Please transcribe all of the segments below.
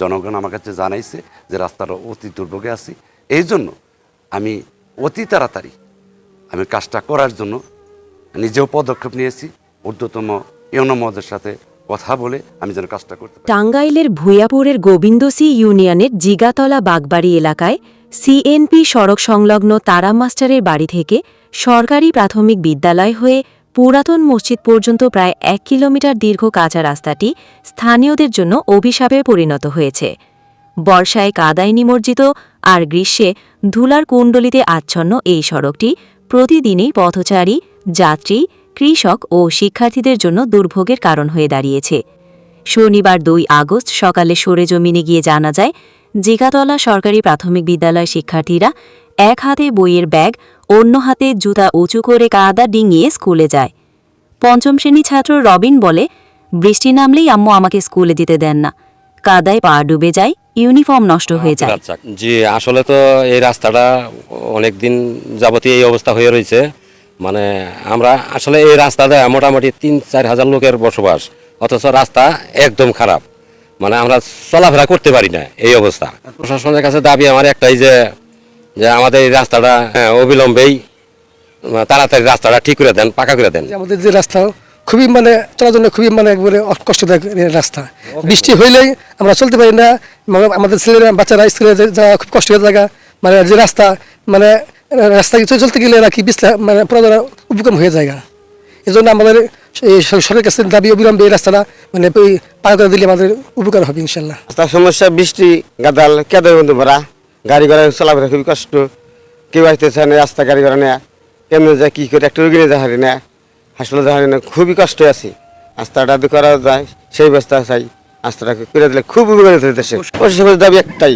জনগণ আমার কাছে জানাইছে যে রাস্তাটা অতি দুর্ভোগে আছি। এই জন্য আমি অতি তাড়াতাড়ি আমি কাজটা করার জন্য নিজেও পদক্ষেপ নিয়েছি। ঊর্ধ্বতম ইউনমদের সাথে কথা বলে আমি যেন কাজটা করতে টাঙ্গাইলের ভূয়াপুরের গোবিন্দসি ইউনিয়নের জিগাতলা বাগবাড়ি এলাকায় সিএনপি সড়ক সংলগ্ন তারা মাস্টারের বাড়ি থেকে সরকারি প্রাথমিক বিদ্যালয় হয়ে পুরাতন মসজিদ পর্যন্ত প্রায় এক কিলোমিটার দীর্ঘ কাঁচা রাস্তাটি স্থানীয়দের জন্য অভিশাপে পরিণত হয়েছে। বর্ষায় কাদায় নিমজ্জিত আর গ্রীষ্মে ধুলার কুণ্ডলিতে আচ্ছন্ন এই সড়কটি প্রতিদিনই পথচারী, যাত্রী, কৃষক ও শিক্ষার্থীদের জন্য দুর্ভোগের কারণ হয়ে দাঁড়িয়েছে। শনিবার দুই আগস্ট সকালে সরেজমিনে গিয়ে জানা যায় জিগাতলা সরকারি প্রাথমিক বিদ্যালয় শিক্ষার্থীরা এক হাতে বইয়ের ব্যাগ, অন্য হাতে জুতা উঁচু করে কাদা ডিঙিয়ে স্কুলে যায়। পঞ্চম শ্রেণি ছাত্র রবিন বলে, বৃষ্টি নামলেই আম্মু আমাকে স্কুলে দিতে দেন না। কাদায় পা ডুবে যায়, ইউনিফর্ম নষ্ট হয়ে যায়। আচ্ছা জি, আসলে তো এই রাস্তাটা অনেকদিন যাবতীয় এই অবস্থা হয়ে রয়েছে। মানে আমরা আসলে এই রাস্তাটা মোটামুটি তিন চার হাজার লোকের বসবাস, অথচ রাস্তা একদম খারাপ। মানে আমরা চলাফেরা করতে পারি না এই অবস্থা। প্রশাসনের কাছে দাবি আমার একটাই যে যে আমাদের এই রাস্তাটা হ্যাঁ, অবিলম্বেই তাড়াতাড়ি রাস্তাটা ঠিক করে দেন পাকা করে দেন। আমাদের যে রাস্তা খুবই মানে চলার জন্য খুবই মানে একবারে কষ্টদায়ক রাস্তা। বৃষ্টি হইলেই আমরা চলতে পারি না মানে আমাদের ছেলেরা বাচ্চারা স্কুলে যাওয়া খুব কষ্টের জায়গা মানে যে রাস্তা মানে রাস্তা চলতে গেলে নাকি পিছলা মানে পুরো উপকম হয়ে যায় এই জন্য আমাদের সরকারের কাছে দাবি অবিলম্বে এই রাস্তাটা মানে পাকা করে দিলে আমাদের উপকার হবে ইনশাল্লাহ। রাস্তার সমস্যা বৃষ্টি গাদাল কেদের বন্ধু ভরা। গাড়ি ঘোড়া চলাফেরা খুবই কষ্ট। কেউ আসতেছে না রাস্তা গাড়ি ঘোড়া নেয়া। কেমন যায় কী করে একটা রুগী নিয়ে যাওয়া হারি না হাসপাতালে যাওয়া হারি না খুবই কষ্ট আছি। রাস্তাটা করা যায় সেই ব্যবস্থা চাই। রাস্তাটা করে দিলে খুব উপকার হতে দেশে। প্রশাসনের দাবি একটাই।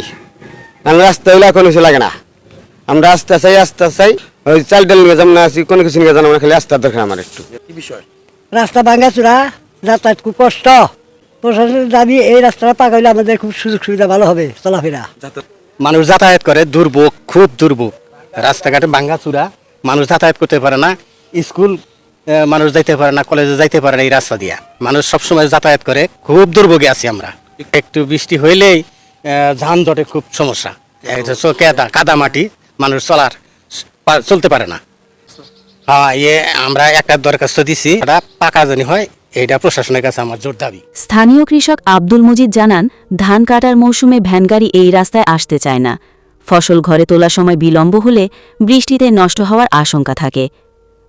কারণ রাস্তা হইলে এখন কিছু লাগে না। আমরা রাস্তা চাই রাস্তা চাই। ওই চাল ডাল নিয়ে যাব না আছি কোনো কিছু নিয়ে জানাব না খালি রাস্তার দরকার আমার একটু। রাস্তা ভাঙাচোরা যাতায়াত খুব কষ্ট। প্রশাসনের দাবি এই রাস্তাটা পাকা হলে আমাদের খুব সুযোগ সুবিধা ভালো হবে চলাফেরা। মানুষ যাতায়াত করে দুর্ভোগ, খুব দুর্ভোগ। রাস্তাঘাটে ভাঙ্গা চূড়া, মানুষ যাতায়াত করতে পারে না, স্কুল মানুষ যাইতে পারে না, কলেজে যাইতে পারে না এই রাস্তা দিয়া। মানুষ সবসময় যাতায়াত করে, খুব দুর্ভোগে আছি আমরা। একটু বৃষ্টি হইলেই যানজটে খুব সমস্যা। কাদা কাদা মাটি, মানুষ চলার, চলতে পারে না। হ্যাঁ ইয়ে আমরা একটা দরখাস্ত দিছি। এটা পাকা জানি হয়, এইটা প্রশাসনের কাছে আমার জোর দাবি। স্থানীয় কৃষক আব্দুল মজিদ জানান, ধান কাটার মৌসুমে ভ্যানগাড়ি এই রাস্তায় আসতে চায় না। ফসল ঘরে তোলার সময় বিলম্ব হলে বৃষ্টিতে নষ্ট হওয়ার আশঙ্কা থাকে।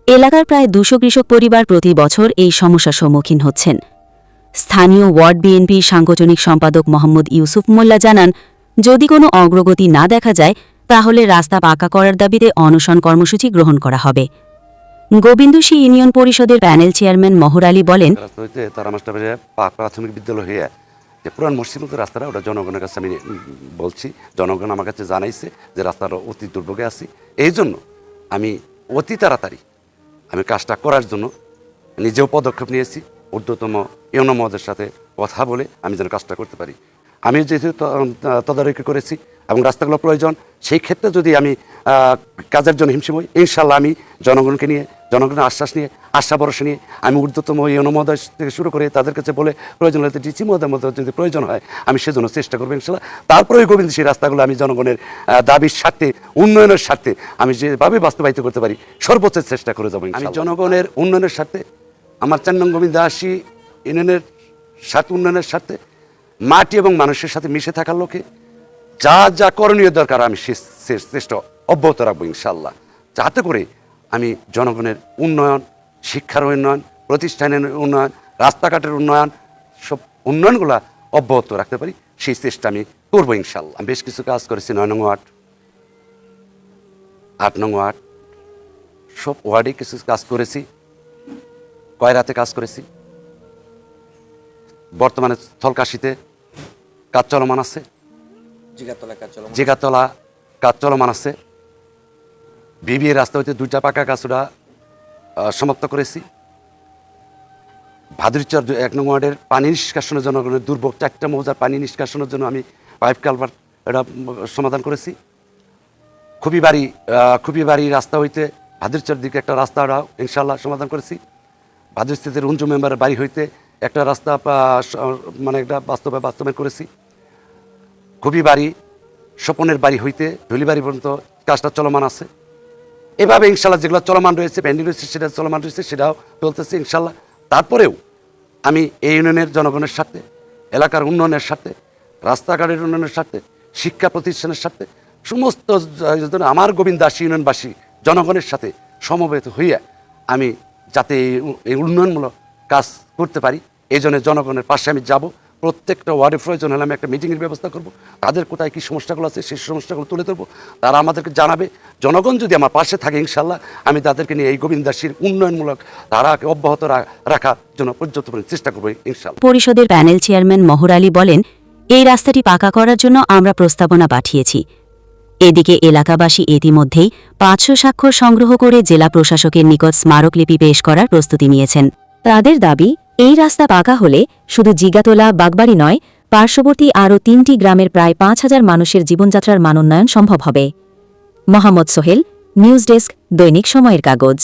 এলাকার প্রায় দুশো কৃষক পরিবার প্রতি বছর এই সমস্যার সম্মুখীন হচ্ছেন। স্থানীয় ওয়ার্ড বিএনপির সাংগঠনিক সম্পাদক মোহাম্মদ ইউসুফ মোল্লা জানান, যদি কোনো অগ্রগতি না দেখা যায়, তাহলে রাস্তা পাকা করার দাবিতে অনশন কর্মসূচি গ্রহণ করা হবে। গোবিন্দসী ইউনিয়ন পরিষদের প্যানেল চেয়ারম্যান মহর আলী বলেন প্রাথমিক বিদ্যালয় যে পুরান মসজিদ রাস্তাটা, ওটা জনগণের কাছে আমি বলছি। জনগণ আমার কাছে জানাইছে যে রাস্তাটা অতি দুর্ভোগে আছি। এই জন্য আমি অতি তাড়াতাড়ি আমি কাজটা করার জন্য নিজেও পদক্ষেপ নিয়েছি। ঊর্ধ্বতম ইউনমদের সাথে কথা বলে আমি যেন কাজটা করতে পারি। আমি যেহেতু তদারকি করেছি এবং রাস্তাগুলো প্রয়োজন, সেই ক্ষেত্রে যদি আমি কাজের জন্য হিমশিম হই, ইনশাল্লাহ আমি জনগণকে নিয়ে জনগণের আশ্বাস নিয়ে আশা ভরসা নিয়ে আমি ঊর্ধ্বতম ইউনমোদয় থেকে শুরু করে তাদের কাছে বলে প্রয়োজন হলে ডিসি মহোদয়ের মতো যদি প্রয়োজন হয় আমি সেজন্য চেষ্টা করব ইনশাল্লাহ। তারপরে ওই গোবিন্দ সেই রাস্তাগুলো আমি জনগণের দাবির স্বার্থে উন্নয়নের স্বার্থে আমি যেভাবে বাস্তবায়িত করতে পারি সর্বোচ্চ চেষ্টা করে যাব আমি জনগণের উন্নয়নের স্বার্থে আমার চার নং গোবিন্দ আশি ইউনিয়নের স্বার্থে উন্নয়নের স্বার্থে মাটি এবং মানুষের সাথে মিশে থাকার লোকে যা যা করণীয় দরকার আমি সে- চেষ্টা অব্যাহত রাখব ইনশাল্লাহ। যাতে করে আমি জনগণের উন্নয়ন শিক্ষার উন্নয়ন প্রতিষ্ঠানের উন্নয়ন রাস্তাঘাটের উন্নয়ন সব উন্নয়নগুলো অব্যাহত রাখতে পারি সেই চেষ্টা আমি করব ইনশাল্লাহ। আমি বেশ কিছু কাজ করেছি নয় নং ওয়ার্ড আট নং ওয়ার্ড সব ওয়ার্ডে কিছু কাজ করেছি কয়রাতে কাজ করেছি বর্তমানে স্থলকাশিতে কাজ চলমান আছে। জিগাতলা কাজ চলমান আছে বিবিএ রাস্তা হইতে দুইটা পাকা আহ, সমাপ্ত করেছি। ভাদুরচর এক নং ওয়ার্ডের পানি নিষ্কাশনের জন্য দুর্ভোগ চারটা মৌজার পানি নিষ্কাশনের জন্য আমি পাইপ কালভার এটা সমাধান করেছি। খুবই বাড়ি খুবই বাড়ি রাস্তা হইতে ভাদুরচর দিকে একটা রাস্তা ওটা ইনশাল্লাহ সমাধান করেছি। ভাদুরস্থিতের উঞ্জু মেম্বারের বাড়ি হইতে একটা রাস্তা মানে একটা বাস্তবে বাস্তবায়ন করেছি। খুবই বাড়ি স্বপনের বাড়ি হইতে ধুলি বাড়ি পর্যন্ত কাজটা চলমান আছে। এভাবে ইনশাল্লাহ যেগুলো চলমান রয়েছে পেন্ডিং রয়েছে, সেটা চলমান রয়েছে, সেটাও চলতেছে ইনশাল্লাহ। তারপরেও আমি এই ইউনিয়নের জনগণের স্বার্থে এলাকার উন্নয়নের স্বার্থে রাস্তাঘাটের উন্নয়নের স্বার্থে শিক্ষা প্রতিষ্ঠানের স্বার্থে সমস্ত আমার গোবিন্দাসী ইউনিয়নবাসী জনগণের সাথে সমবেত হইয়া আমি যাতে এই উন্নয়নমূলক কাজ করতে পারি, এই জন্য জনগণের পাশে আমি যাব। প্রত্যেকটা ওয়ার্ডে প্রয়োজন হলে আমি একটা মিটিংয়ের ব্যবস্থা করব। তাদের কোথায় কী সমস্যাগুলো আছে সেই সমস্যাগুলো তুলে ধরবো। তারা আমাদেরকে জানাবে। জনগণ যদি আমার পাশে থাকে ইনশাল্লাহ আমি তাদেরকে নিয়ে এই গোবিন্দাসীর উন্নয়নমূলক ধারাকে অব্যাহত রাখার জন্য পরিমাণে চেষ্টা করব ইনশাল্লাহ পরিষদের প্যানেল চেয়ারম্যান মহর আলী বলেন, এই রাস্তাটি পাকা করার জন্য আমরা প্রস্তাবনা পাঠিয়েছি। এদিকে এলাকাবাসী ইতিমধ্যেই পাঁচশো স্বাক্ষর সংগ্রহ করে জেলা প্রশাসকের নিকট স্মারকলিপি পেশ করার প্রস্তুতি নিয়েছেন। তাদের দাবি এই রাস্তা পাকা হলে শুধু জিগাতলা, বাগবাড়ি নয়, পার্শ্ববর্তী আরও তিনটি গ্রামের প্রায় পাঁচ হাজার মানুষের জীবনযাত্রার মানোন্নয়ন সম্ভব হবে। মোহাম্মদ সোহেল, নিউজ ডেস্ক, দৈনিক সময়ের কাগজ।